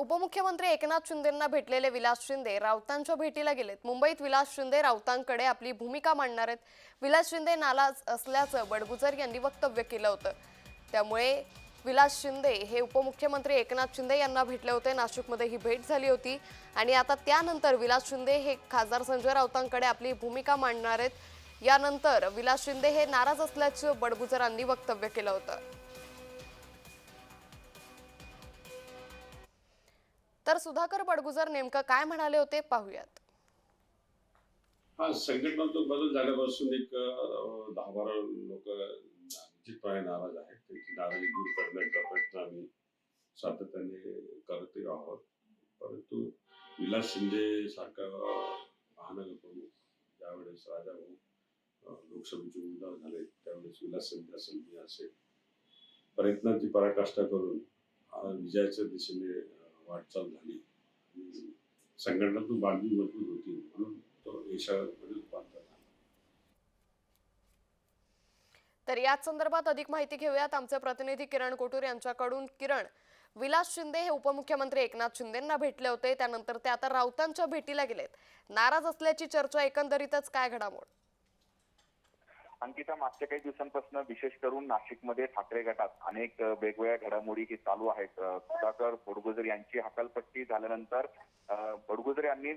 उपमुख्यमंत्री एकनाथ शिंदेंना भेटलेले विलास शिंदे राऊतांच्या भेटीला गेलेत. मुंबईत विलास शिंदे राऊतांकडे आपली भूमिका मांडणार आहेत. विलास शिंदे नाराज असल्याचं बडगुजर यांनी वक्तव्य केलं होतं. त्यामुळे विलास शिंदे हे उपमुख्यमंत्री एकनाथ शिंदे यांना भेटले होते. नाशिकमध्ये ही भेट झाली होती. आणि आता त्यानंतर विलास शिंदे हे खासदार संजय राऊतांकडे आपली भूमिका मांडणार आहेत. यानंतर विलास शिंदे हे नाराज असल्याचं बडगुजरांनी वक्तव्य केलं होतं. तर सुधाकर बडगुजर नेमकं काय म्हणाले होते पाहूयात. हा संघटनात्मक बदल झाल्यापासून एक दहा बारा लोक निश्चितपणे नाराज आहेत त्यांची नाराजी दूर करण्याचा प्रयत्न आम्ही सातत्याने करत आहोत. परंतु विलास शिंदे सारखा महानगर प्रमुख ज्यावेळेस राजा भाऊ लोकसभेचे उमेदवार झाले त्यावेळेस विलास शिंदे असेल मी असेल. प्रयत्नांची पराकाष्ठा करून विजयाच्या दिशेने वाटचाल झाली. संघटनातून बांधणी मजबूत होती म्हणून तो यशामध्ये रूपांतर तर याच संदर्भात अधिक माहिती घेऊयात. आमचे प्रतिनिधी किरण कोटूर यांच्याकडून. किरण विलास शिंदे हे उपमुख्यमंत्री एकनाथ शिंदेंना भेटले होते. त्यानंतर ते आता राऊतांच्या भेटीला गेलेत. नाराज असल्याची चर्चा एकंदरीतच काय घडामोड? अंकिता मागच्या काही दिवसांपासून विशेष करून नाशिकमध्ये ठाकरे गटात अनेक वेगवेगळ्या घडामोडी ही चालू आहेत. सुधाकर बडगुजर यांची हकालपट्टी झाल्यानंतर बडगुजर यांनी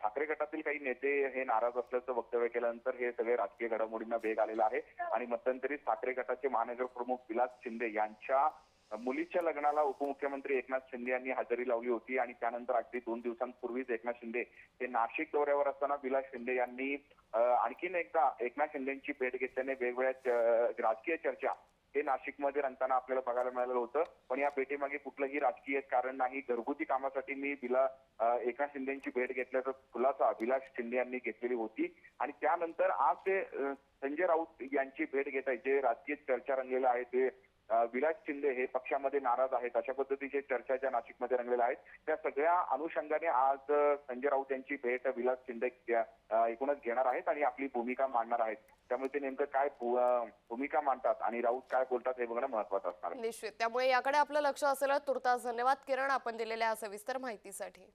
ठाकरे गटातील काही नेते हे नाराज असल्याचं वक्तव्य केल्यानंतर हे सगळे राजकीय घडामोडींना वेग आलेला आहे. आणि मध्यंतरी ठाकरे गटाचे महानगर प्रमुख विलास शिंदे यांच्या मुलीच्या लग्नाला उपमुख्यमंत्री एकनाथ शिंदे यांनी हजेरी लावली होती आणि त्यानंतर अगदी दोन दिवसांपूर्वीच एकनाथ शिंदे हे नाशिक दौऱ्यावर असताना विलास शिंदे यांनी आणखीन एकदा एकनाथ शिंदेची भेट घेतल्याने वेगवेगळ्या राजकीय चर्चा हे नाशिकमध्ये रंगताना आपल्याला बघायला मिळालं होतं. पण या भेटीमागे कुठलंही राजकीय कारण नाही. घरगुती कामासाठी मी बिला एकनाथ शिंदेची भेट घेतल्याचा खुलासा विलास शिंदे यांनी घेतलेली होती. आणि त्यानंतर आज ते संजय राऊत यांची भेट घेत आहे जे राजकीय चर्चा रंगलेलं आहे ते अ, विलास शिंदे हे पक्षामध्ये नाराज आहेत. अशा पद्धतीचे चर्चा ज्या नाशिकमध्ये रंगलेल्या आहेत. त्या सगळ्या अनुषंगाने आज संजय राऊत यांची भेट विलास शिंदे एकूणच घेणार आहेत आणि आपली भूमिका मांडणार आहेत. त्यामुळे ते नेमकं काय भूमिका मांडतात आणि राऊत काय बोलतात हे बघणं महत्वाचं असणार निश्चित. त्यामुळे याकडे आपलं लक्ष असेल तुर्तास धन्यवाद किरण आपण दिलेल्या सविस्तर माहितीसाठी.